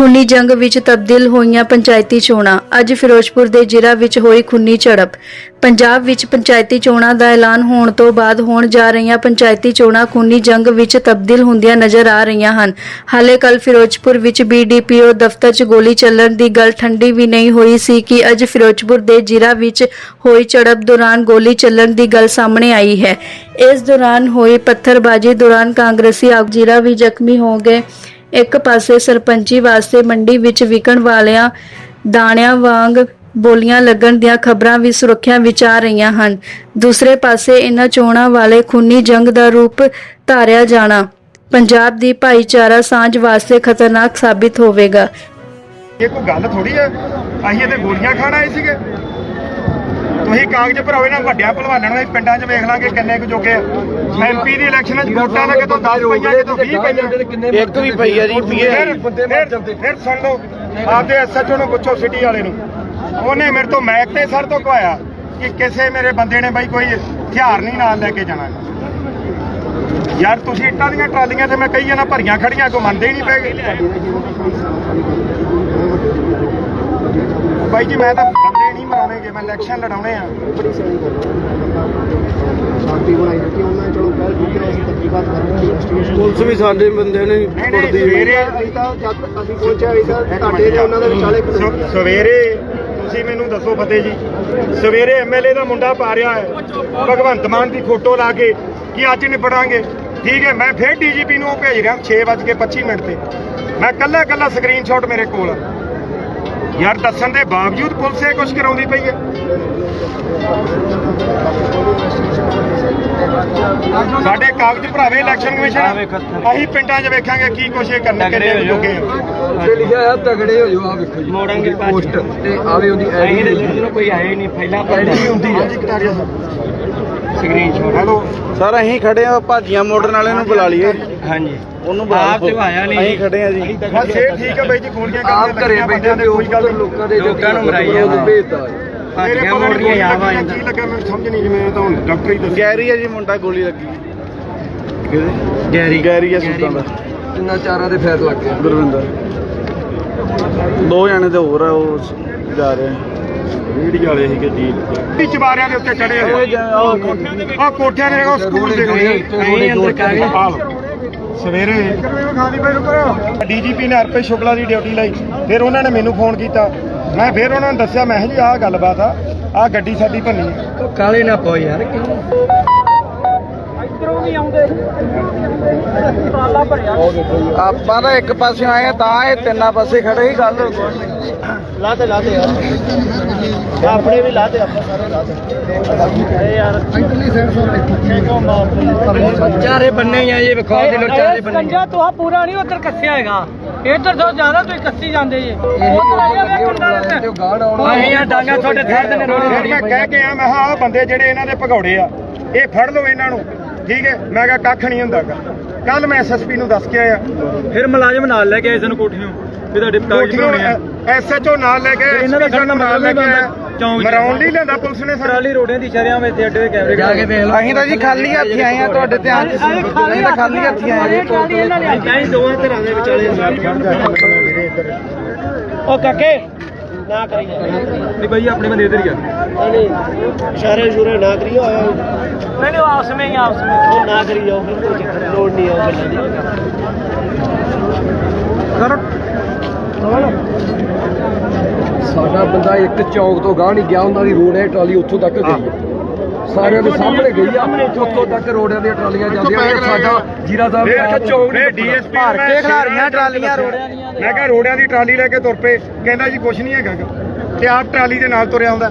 ਖੂਨੀ ਜੰਗ ਵਿੱਚ ਤਬਦੀਲ ਹੋਈਆਂ ਪੰਚਾਇਤੀ ਚੋਣਾਂ। ਅੱਜ ਫਿਰੋਜ਼ਪੁਰ ਦੇ ਜ਼ਿਲ੍ਹਾ ਵਿੱਚ ਹੋਈ ਖੂਨੀ ਝੜਪ। ਪੰਜਾਬ ਵਿੱਚ ਪੰਚਾਇਤੀ ਚੋਣਾਂ ਦਾ ਐਲਾਨ ਹੋਣ ਤੋਂ ਬਾਅਦ ਹੋਣ ਜਾ ਰਹੀਆਂ ਪੰਚਾਇਤੀ ਚੋਣਾਂ ਖੂਨੀ ਜੰਗ ਵਿੱਚ ਤਬਦੀਲ ਹੁੰਦੀਆਂ ਨਜ਼ਰ ਆ ਰਹੀਆਂ ਹਨ। ਹਾਲੇ ਕੱਲ ਫਿਰੋਜ਼ਪੁਰ ਵਿੱਚ ਬੀਡੀਪੀਓ ਦਫ਼ਤਰ 'ਚ ਗੋਲੀ ਚੱਲਣ ਦੀ ਗੱਲ ਠੰਡੀ ਵੀ ਨਹੀਂ ਹੋਈ ਸੀ ਕਿ ਅੱਜ ਫਿਰੋਜ਼ਪੁਰ ਦੇ ਜ਼ਿਲ੍ਹਾ ਵਿੱਚ ਹੋਈ ਝੜਪ ਦੌਰਾਨ ਗੋਲੀ ਚੱਲਣ ਦੀ ਗੱਲ ਸਾਹਮਣੇ ਆਈ ਹੈ। ਇਸ ਦੌਰਾਨ ਹੋਈ ਪੱਥਰਬਾਜ਼ੀ ਦੌਰਾਨ ਕਾਂਗਰਸੀ ਆਗੂ ਜ਼ਿਲ੍ਹਾ ਵੀ ਜ਼ਖਮੀ ਹੋ ਗਏ। ਇੱਕ ਪਾਸੇ ਸਰਪੰਚੀ ਵਾਸਤੇ ਮੰਡੀ ਵਿੱਚ ਵਿਕਣ ਵਾਲਿਆਂ ਦਾਣਿਆਂ ਵਾਂਗ ਬੋਲੀਆਂ ਲੱਗਣ ਦੀਆਂ ਖਬਰਾਂ ਵੀ ਸੁਰੱਖਿਆ ਵਿੱਚ ਆ ਰਹੀਆਂ ਹਨ। ਦੂਸਰੇ ਪਾਸੇ ਇਹਨਾਂ ਚੋਣਾਂ ਵਾਲੇ ਖੂਨੀ ਜੰਗ ਦਾ ਰੂਪ ਧਾਰਿਆ ਜਾਣਾ, ਪੰਜਾਬ ਦੀ ਭਾਈਚਾਰਾ ਸਾਂਝ ਵਾਸਤੇ ਖਤਰਨਾਕ ਸਾਬਿਤ ਹੋਵੇਗਾ। ਇਹ ਕੋਈ ਗੱਲ ਥੋੜੀ ਹੈ? ਅਸੀਂ ਇਹਦੇ ਗੋਲੀਆਂ ਖਾਣ ਆਏ ਸੀਗੇ। ਤੁਸੀਂ ਕਾਗਜ਼ ਭਰਾਓ ਇਹਨਾਂ ਵੱਡਿਆਂ ਭਲਵਾਨਾਂ ਨੂੰ ਪਿੰਡਾਂ 'ਚ ਵੇਖ ਲਾਂਗੇ ਕਿੰਨੇ ਕੁ ਜੋਗੇ ਆ। ਐਮਪੀ ਦੀ ਇਲੈਕਸ਼ਨ 'ਚ ਵੋਟਾਂ ਦਾ ਕਿਤੋਂ 10 ਪਈਆਂ ਕਿਤੋਂ 20 ਪਈਆਂ ਇੱਕ ਵੀ ਪਈ ਆ ਜੀ ਪੀਏ। ਫਿਰ ਫਿਰ ਫਿਰ ਸੁਣ ਲਓ ਆਪਦੇ ਐਸਐਚਓ ਨੂੰ ਪੁੱਛੋ ਸਿਟੀ ਵਾਲੇ ਨੂੰ। ਉਹਨੇ ਮੇਰੇ ਤੋਂ ਮੈਕ ਤੇ ਸਰ ਤੋਂ ਕਹਾਇਆ ਕਿ ਕਿਸੇ ਮੇਰੇ ਬੰਦੇ ਨੇ ਬਾਈ ਕੋਈ ਹਥਿਆਰ ਨਹੀਂ ਨਾਲ ਲੈ ਕੇ ਜਾਣਾ। ਯਾਰ ਤੁਸੀਂ ਇੱਟਾਂ ਦੀਆਂ ਟਰਾਲੀਆਂ ਤੇ ਮੈਂ ਕਹੀ ਜਾਣਾ ਭਰੀਆਂ ਖੜੀਆਂ ਕੋ ਮੰਨਦੇ ਹੀ ਨਹੀਂ ਪਏ। ਬਾਈ ਜੀ ਮੈਂ ਤਾਂ ਇਲੈਕਸ਼ਨ ਲੜਾਉਣੇ ਆ। ਸ਼ਾਂਤੀ ਬਣਾਈ ਰੱਖੀ ਉਹਨਾਂ ਨੇ ਚਲੋ ਕਹਿ ਦਿੱਤੀ ਅਸੀਂ ਤਕਲੀਫਾਤ ਕਰਾਂਗੇ ਇਨਵੈਸਟੀਗੇਸ਼ਨ ਪੁਲਿਸ ਵੀ ਸਾਡੇ ਬੰਦੇ ਨੇ ਨਹੀਂ ਨਹੀਂ ਕੁੱਟਦੀ ਸਵੇਰੇ ਅਸੀਂ ਤਾਂ ਜਦ ਅਸੀਂ ਪਹੁੰਚਿਆ ਅਸੀਂ ਤਾਂ ਤੁਹਾਡੇ ਤੇ ਉਹਨਾਂ ਦੇ ਵਿਚਾਲੇ ਸਵੇਰੇ ਤੁਸੀਂ ਮੈਨੂੰ ਦੱਸੋ ਫਤਿਹ ਜੀ ਸਵੇਰੇ ਐਮਐਲਏ ਦਾ ਮੁੰਡਾ ਪਾ ਰਿਹਾ ਹੈ ਭਗਵੰਤ ਮਾਨ ਦੀ ਫੋਟੋ ਲਾ ਕੇ ਕਿ ਅੱਜ ਨਿਬੜਾਂਗੇ। ਠੀਕ ਹੈ ਮੈਂ ਫਿਰ ਡੀਜੀਪੀ ਨੂੰ ਭੇਜ ਰਿਹਾ 6:25 ਮਿੰਟ ਤੇ। ਮੈਂ ਕੱਲਾ ਕੱਲਾ ਸਕਰੀਨਸ਼ਾਟ ਮੇਰੇ ਕੋਲ। ਯਾਰ ਦੱਸਣ ਦੇ ਬਾਵਜੂਦ ਪੁਲਿਸ ਇਹ ਕੁਝ ਕਰਾਉਂਦੀ ਪਈ ਹੈ। ਸਾਡੇ ਕਾਗਜ਼ ਭਰਾਵੇ ਇਲੈਕਸ਼ਨ ਕਮਿਸ਼ਨ ਅਸੀਂ ਪਿੰਡਾਂ 'ਚ ਵੇਖਾਂਗੇ ਕੀ ਕੁਛ ਇਹ ਕਰਨ ਕਿੰਨੇ ਜੋਗੇ ਆ। ਉੱਤੇ ਲਿਖਿਆ ਆ ਤਗੜੇ ਹੋ ਜਾਓ ਆ ਵੇਖੋ ਜੀ। ਮੋੜਾਂਗੇ। ਪੋਸਟ ਤੇ ਆਵੇ ਉਹਦੀ ਅਸੀਂ ਦੇ ਆਈਡੀ ਨੂੰ ਕੋਈ ਆਏ ਨਹੀਂ ਪਹਿਲਾਂ ਆਈਡੀ ਹੁੰਦੀ ਆ ਹਾਂਜੀ ਕਟਾਰੀਆ ਸਾਹਿਬ। ਸਕਰੀਨਸ਼ਾਟ ਹੈਲੋ ਸਰ ਅਸੀਂ ਖੜੇ ਆ ਭਾਜੀਆਂ ਮੋੜਨ ਵਾਲੇ ਨੂੰ ਬੁਲਾ ਲਈਏ। ਹਾਂਜੀ। ਉਹਨੂੰ ਬੁਲਾ ਆਪ ਲਓ। ਤੇ ਆਇਆ ਨਹੀਂ। ਅਸੀਂ ਖੜੇ ਆ ਜੀ। ਬਸ ਇਹ ਠੀਕ ਹੈ ਬਾਈ ਜੀ ਗੋਲੀਆਂ ਆਪ ਘਰੇ ਲੱਗੀਆਂ ਬੈਠੇ ਬੰਦਿਆਂ ਤੇ ਦੇ ਕੋਈ ਗੱਲ ਨਹੀਂ ਲੋਕਾਂ ਦੇ ਲੋਕਾਂ ਨੂੰ ਮਰਾਈ ਉਹਨੂੰ ਜਾਂਦਾ। ਭੇਜਦਾ ਮੇਰੇ ਭਾਜੀਆਂ ਪਤਾ ਨਹੀਂ ਮੋੜੀਆਂ ਗੋਲੀ ਆਵਾ ਲੱਗੀ ਕੀ ਲੱਗਾ ਮੈਨੂੰ ਸਮਝ ਨਹੀਂ ਜਿਵੇਂ ਤਾਂ ਹੁਣ ਡਾਕਟਰ ਹੀ ਦੱਸਿਆ ਗੈਰੀ ਆ ਜੀ ਮੁੰਡਾ ਗੋਲੀ ਲੱਗੀ। ਕਿਹਦੇ? ਗੈਰੀ। ਗੈਰੀ ਆ ਸੁਲਤਾਨ ਦਾ। ਤਿੰਨਾਂ ਚਾਰਾਂ ਦੇ ਫੈਰ ਲੱਗ ਗੁਰਵਿੰਦਰ। ਦੋ ਜਣੇ ਤੇ ਹੋਰ ਆ ਉਹ ਜਾ ਰਹੇ ਵੀਡੀਓ ਵਾਲੇ ਸੀਗੇ ਜੀ। ਇਹ ਚਵਾਰਿਆਂ ਦੇ ਉੱਤੇ ਚੜੇ ਹੋਏ ਆ ਕੋਠਿਆਂ ਦੇ ਉਹ ਸਕੂਲ ਦੇ ਅਸੀਂ ਅੰਦਰ ਕਾਗਜ਼। ਸਵੇਰੇ ਡੀਜੀਪੀ ਨੇ ਅਰਪੇ ਸ਼ੁਕਲਾ ਦੀ ਡਿਊਟੀ ਲਈ ਫਿਰ ਉਹਨਾਂ ਨੇ ਮੈਨੂੰ ਫੋਨ ਕੀਤਾ। ਮੈਂ ਫਿਰ ਉਹਨਾਂ ਨੂੰ ਦੱਸਿਆ ਮੈਂ ਕਿਹਾ ਜੀ ਆਹ ਗੱਲਬਾਤ ਆ ਆਹ ਗੱਡੀ ਸਾਡੀ ਭੰਨੀ ਹੈ ਕਾਲੇ ਨਾ ਪਾਓ ਯਾਰ ਆਪਾਂ ਤਾਂ ਇੱਕ ਪਾਸੇ ਆਏ ਆ ਤਾਂ ਇਹ ਤਿੰਨਾਂ ਪਾਸੇ ਖੜੇ ਹੀ ਗੱਲ ਲਾਤੇ ਲਾਤੇ ਯਾਰ। ਆਪਣੇ ਵੀ ਲਾਤੇ ਆਪਾਂ ਸਾਰੇ ਲਾਤੇ ਯਾਰ ਇਧਰਲੀ ਸਾਈਡ ਚਾਰੇ ਬੰਨੇ ਆ ਇਹ ਵਿਖਾ ਦੇ ਲੋ ਚਾਰੇ ਬੰਨੇ ਤੋਂ ਆ ਪੂਰਾ ਨਹੀਂ ਉਧਰ ਕੱਸਿਆ ਹੈਗਾ। ਇੱਧਰ ਤੋਂ ਜ਼ਿਆਦਾ ਤੁਸੀਂ ਕੱਸੀ ਜਾਂਦੇ ਜੇ। ਉਧਰ ਆ ਜਾ ਵੇ ਕੰਡਾ ਤੇ ਉਹ ਗਾਣ ਆਉਣਾ ਅਸੀਂ ਆ ਡਾਂਗਾ ਤੁਹਾਡੇ ਥੜ ਦੇ ਰੋੜੇ ਮੈਂ ਕਹਿ ਕੇ ਆ। ਮੈਂ ਆਹ ਬੰਦੇ ਜਿਹੜੇ ਇਹਨਾਂ ਦੇ ਭਗੌੜੇ ਆ ਇਹ ਫੜ ਲਓ ਇਹਨਾਂ ਨੂੰ। ਠੀਕ ਹੈ? ਮੈਂ ਕਿਹਾ ਕੱਖ ਨਹੀਂ ਹੁੰਦਾ ਕੱਲ ਮੈਂ ਐਸਐਸਪੀ ਨੂੰ ਦੱਸ ਕੇ ਆਇਆ। ਫਿਰ ਮੁਲਾਜ਼ਮ ਨਾਲ ਲੈ ਕੇ ਆਏ ਸਨ ਕੋਠੀਆਂ ਵੀ ਤੁਹਾਡੇ ਕੋਠੀਆਂ ਐਸਐਚਓ ਨਾਲ ਲੈ ਕੇ ਇਹਨਾਂ ਦਾ ਨਾਲ ਲੈ ਕੇ ਆਇਆ। ਚੌਂਕ। ਮਰਾਉਣ ਲਈ ਲੈਂਦਾ ਪੁਲਿਸ ਨੇ ਸਾਨੂੰ। ਟਰਾਲੀ ਰੋਡਿਆਂ ਦੀ ਸ਼ਰਿਆਂ ਵਿੱਚ ਅੱਡੇ ਕੈਮਰੇ ਜਾ ਕੇ ਵੇਖ ਅਸੀਂ ਤਾਂ ਜੀ ਖਾਲੀ ਹੱਥੀ ਆਏ ਆ ਤੁਹਾਡੇ ਧਿਆਨ ਚ ਸੀ ਅਸੀਂ ਤਾਂ ਖਾਲੀ ਹੱਥੀ ਆਏ ਆ ਟਰਾਲੀ ਇਹਨਾਂ ਨੇ ਅਸੀਂ ਦੋਵਾਂ ਧਿਰਾਂ ਦੇ ਵਿਚਾਲੇ ਉਹ ਕਾਕੇ ਨਾ ਕਰੀ। ਨਹੀਂ ਭਾਈ ਆਪਣੇ ਬੰਦੇ ਇਧਰ ਹੀ ਆ। ਇਸ਼ਾਰੇ ਸ਼ੂਰੇ ਨਾ ਕਰੀਓ ਨਹੀਂ ਨਹੀਂ ਆਪਸ ਵਿੱਚ ਹੀ ਆਪਸ ਵਿੱਚ। ਉਹ ਨਾ ਕਰੀ ਜਾਓ ਚੱਕਰ ਲੋੜ ਨਹੀਂ ਆਉ ਗੱਲਾਂ ਦੀ ਸਾਡਾ ਬੰਦਾ ਇੱਕ ਚੌਕ ਤੋਂ ਗਾਹ ਨਹੀਂ ਗਿਆ ਉਹਨਾਂ ਦੀ ਰੋਡ ਹੈ ਟਰਾਲੀ ਉੱਥੋਂ ਤੱਕ ਗਈ ਹੈ। ਸਾਰਿਆਂ ਦੇ ਸਾਹਮਣੇ ਗਈ ਆ ਉੱਥੋਂ ਤੱਕ ਰੋਡਾਂ ਦੀਆਂ ਟਰਾਲੀਆਂ ਜਾਂਦੀਆਂ ਨੇ ਸਾਡਾ ਜੀਰਾ ਸਾਹਿਬ ਫਿਰ ਚੌਕ ਨੇ ਡੀਐਸਪੀ ਭਰ ਕੇ ਖਿਲਾਰੀਆਂ ਟਰਾਲੀਆਂ ਰੋੜਿਆਂ ਮੈਂ ਕਿਹਾ ਰੋੜਿਆਂ ਦੀ ਟਰਾਲੀ ਲੈ ਕੇ ਤੁਰ ਪਏ ਕਹਿੰਦਾ ਜੀ ਕੁਛ ਨਹੀਂ ਹੈਗਾ। ਤੇ ਆਪ ਟਰਾਲੀ ਦੇ ਨਾਲ ਤੁਰਿਆ ਹੁੰਦਾ।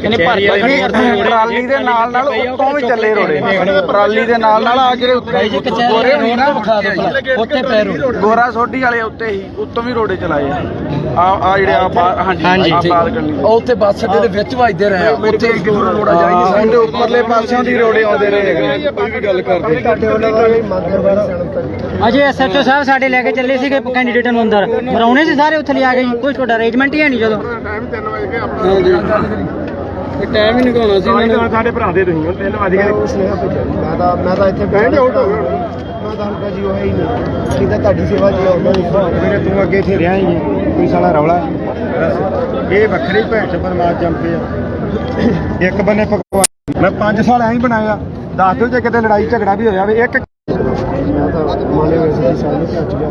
ਕਹਿੰਦੇ ਭਰ ਅਸੀਂ ਟਰਾਲੀ ਦੇ ਨਾਲ ਨਾਲ ਉੱਤੋਂ ਵੀ ਚੱਲੇ ਰੋੜੇ। ਟਰਾਲੀ ਦੇ ਨਾਲ ਨਾਲ ਆ ਜਿਹੜੇ ਉੱਤੇ ਗੋਰੇ ਹੋਣੀ ਨਾ ਉੱਥੇ ਪੈ ਰੋਡ ਗੋਰਾ ਸੋਢੀ ਵਾਲੇ ਉੱਤੇ ਹੀ ਉੱਤੋਂ ਵੀ ਰੋੜੇ ਚਲਾਏ ਆ। ਆ ਜਿਹੜੇ ਆ ਹਾਂਜੀ ਆ ਬਾਹਰ ਕੰਨੀ ਉਹ ਉੱਥੇ ਬੱਸ ਅੱਡੇ ਦੇ ਵਿੱਚ ਵੱਜਦੇ ਰਹੇ। ਉੱਥੇ ਇੱਕ ਦੂਰ ਰੋੜਾ ਜਾਈ ਨਹੀਂ ਉਹਦੇ ਉੱਪਰਲੇ ਪਾਸਿਓਂ ਦੀ ਰੋੜੇ ਆਉਂਦੇ ਰਹੇ ਕੋਈ ਵੀ ਗੱਲ ਕਰਦੇ। ਤੁਹਾਡੇ ਉਹਨਾਂ ਦਾ ਵੀ ਮੰਦਰ ਬਾਰੇ ਅਜੇ ਐਸਐਚਓ ਸਾਹਿਬ ਸਾਡੇ ਲੈ ਕੇ ਚੱਲੇ ਸੀਗੇ ਕੈਂਡੀਡੇਟ ਨੂੰ ਅੰਦਰ। ਮਰਾਉਣੇ ਸੀ ਸਾਰੇ ਉੱਥੇ ਲਿਆ ਕੇ ਜੀ। ਕੋਈ ਤੁਹਾਡਾ ਅਰੇਂਜਮੈਂਟ ਹੀ ਹੈ ਨਹੀਂ ਜਦੋਂ। ਟਾਈਮ ਹੀ ਨਿਕਾਉਣਾ ਸੀ ਸਾਡੇ ਭਰਾ ਦੇ ਤੁਸੀਂ ਹੁਣ 3 ਵਜੇ ਮੈਂ ਤਾਂ ਮੈਂ ਤਾਂ ਇੱਥੇ ਬੈਠ ਜਾ ਚੋਣਾਂ ਦਾ ਹਲਕਾ ਜੀ ਉਹ ਹੈ ਹੀ ਨਹੀਂ। ਕਿਦਾਂ ਤੁਹਾਡੀ ਸੇਵਾ ਜੀ ਉਹਨਾਂ ਦੀ ਮੇਰੇ ਤੂੰ ਅੱਗੇ ਇੱਥੇ ਰਿਹਾ ਹੀ ਨਹੀਂ ਕੋਈ ਸਾਲਾ ਰੌਲਾ ਬਸ ਇਹ ਵੱਖਰੀ ਭੈਣ ਚ ਬਰਮਾਤ ਜੰਪੇ ਆ। ਇੱਕ ਬੰਨੇ ਭਗਵਾਨ। ਮੈਂ 5 ਸਾਲ ਐਂ ਹੀ ਬਣਾਇਆ। ਦੱਸ ਦਿਓ ਜੇ ਕਿਤੇ ਲੜਾਈ ਝਗੜਾ ਵੀ ਹੋਇਆ ਵੇ ਇੱਕ ਮਾਲੇ ਵੈਸੇ ਸਾਨੂੰ ਪਹੁੰਚ ਗਿਆ।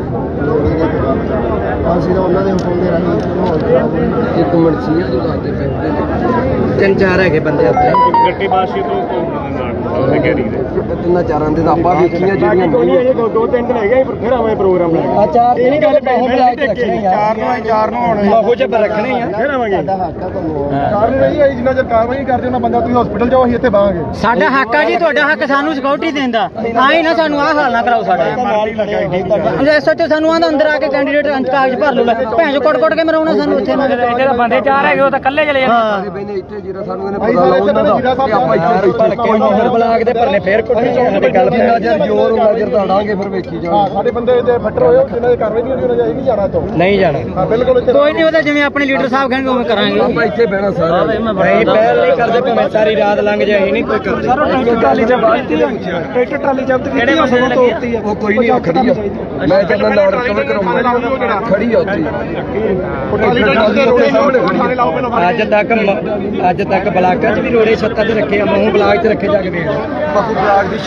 ਅਸੀਂ ਤਾਂ ਉਹਨਾਂ ਦੇ ਹੁਕਮ ਦੇ ਰਾਹੀਂ ਇੱਕ ਮਿੰਟ ਸੀ ਜੋ ਦੱਸਦੇ ਪਏ। ਤਿੰਨ ਚਾਰ ਹੈਗੇ ਬੰਦੇ ਉੱਥੇ ਤਿੰਨਾਂ ਚਾਰਾਂ ਦੇ ਤਾਂ ਆਪਾਂ ਵੇਖੀਆਂ ਜਿਹੜੀਆਂ ਕੋਈ ਨਹੀਂ। ਅਜੇ ਦੋ ਦੋ ਤਿੰਨ ਦਿਨ ਹੈਗੇ ਫਿਰ ਆਵਾਂ ਪ੍ਰੋਗਰਾਮ ਲੈ ਆ ਚਾਰ ਇਹ ਨਹੀਂ ਗੱਲ ਪੈਸੇ ਬਣਾ ਕੇ ਰੱਖਣੇ ਯਾਰ। ਚਾਰ ਨੂੰ ਆਏ ਚਾਰ ਨੂੰ ਆਉਣੇ ਬਾਹੂ ਚ ਰੱਖਣੇ ਆ। ਫਿਰ ਆਵਾਂਗੇ। ਕਾਰਨ ਨਹੀਂ ਆਈ ਜਿੰਨਾ ਚਿਰ ਕਾਰਵਾਈ ਨਹੀਂ ਕਰਦੇ ਉਹਨਾਂ ਬੰਦਾ ਤੁਸੀਂ ਹਸਪੀਟਲ ਜਾਓ ਅਸੀਂ ਇੱਥੇ ਬਾਵਾਂਗੇ ਸਾਡਾ ਹੱਕ ਆ ਜੀ ਤੁਹਾਡਾ ਹੱਕ ਸਾਨੂੰ ਸਿਕਿਉਰਿਟੀ ਦੇਣ ਦਾ। ਆਈ ਨਾ ਸਾਨੂੰ ਆਹ ਹਾਲ ਨਾ ਕਰਾਓ ਸਾਡਾ। ਨਾਲ ਹੀ ਲੱਗਾ ਇੱਥੇ ਤੁਹਾਡਾ। ਐਸਓਟੀ ਸਾਨੂੰ ਆਂਦਾ ਅੰਦਰ ਆ ਕੇ ਕੈਂਡੀਡੇਟ ਕਾਗਜ਼ ਭਰ ਲਓ। ਲੈ ਭੈਣ ਚੋ ਕੋਟ-ਕੋਟ ਕੇ ਮਰਾਉਣਾ ਸਾਨੂੰ ਉੱਥੇ ਨਾ। ਇੱਥੇ ਤਾਂ ਬੰਦੇ ਚਾਰ ਹੈਗੇ ਉਹ ਤਾਂ ਇਕੱਲੇ ਚਲੇ ਹਾਂ। ਸਾਰੇ ਬੈਨੇ ਇੱਥੇ ਜਿਹੜਾ ਸਾਨੂੰ ਇਹਨੇ ਪਤਾ ਲਾਉਣਾ ਦਾ। ਕਿ ਆਪਾਂ ਇੱਥੇ ਬੈਠੇ ਦੇ ਭਰਨੇ ਫੇਰ ਕੁੱਟੀ ਜਾਣਗੇ ਗੱਲ ਜਿੰਨਾ ਚਿਰ ਜ਼ੋਰ ਚਿਰ ਦਾੜਾਂਗੇ ਫਿਰ ਵੇਖੀ ਹਾਂ ਜਾਵਾਂਗੇ ਸਾਡੇ ਬੰਦੇ ਜੇ ਫੱਟਰ ਹੋਏ ਜਿਨ੍ਹਾਂ ਦੀ ਕਾਰਵਾਈ ਨਹੀਂ ਹੁੰਦੀ ਉਹਨਾਂ ਜਾਈ ਨਹੀਂ ਜਾਣਾ ਤੋਂ ਨਹੀਂ ਜਾਣਾ। ਹਾਂ ਬਿਲਕੁਲ ਕੋਈ ਨਹੀਂ ਉਹਦਾ ਜਿਵੇਂ ਆਪਣੇ ਲੀਡਰ ਸਾਹਿਬ ਕਹਿਣਗੇ ਉਵੇਂ ਕਰਾਂਗੇ। ਆਪਾਂ ਇੱਥੇ ਬਹਿਣਾ ਸਾਰੇ ਨਹੀਂ ਪਹਿਲ ਨਹੀਂ ਕਰਦੇ ਭਾਵੇਂ ਸਾਰੀ ਰਾਤ ਲੰਘ ਜਾਏ ਨਹੀਂ ਕੋਈ ਕਰਦੇ। ਟਰਾਲੀ ਚ ਬਾਤੀ ਇੱਕ ਟਰਾਲੀ ਜ਼ਬਤ ਕੀਤੀ ਸਗੋਂ ਤੋੜਤੀ ਆ। ਉਹ ਕੋਈ ਨਹੀਂ ਖੜੀ ਆ। ਮੈਂ ਚੱਲਣਾ ਨਾਲ ਕਵਰ ਕਰਾਉਂਗਾ ਖੜੀ ਆ ਉੱਥੇ। ਟਰਾਲੀ ਦੇ ਰੋੜੇ ਸਾਹਮਣੇ ਖੜੀ ਲਾਓ ਪਹਿਲਾਂ। ਅੱਜ ਤੱਕ ਅੱਜ ਤੱਕ ਬਲਾਕਾਂ 'ਚ ਵੀ ਰੋੜੇ ਛੱਤਾਂ ਤੇ ਰੱਖੇ ਆ ਮੂੰਹ ਬਲਾਕ 'ਚ ਰੱਖੇ ਜਾ ਕੇ ਵੇਖ ਬਾਕੀ ਬਲਾਕ ਦੀ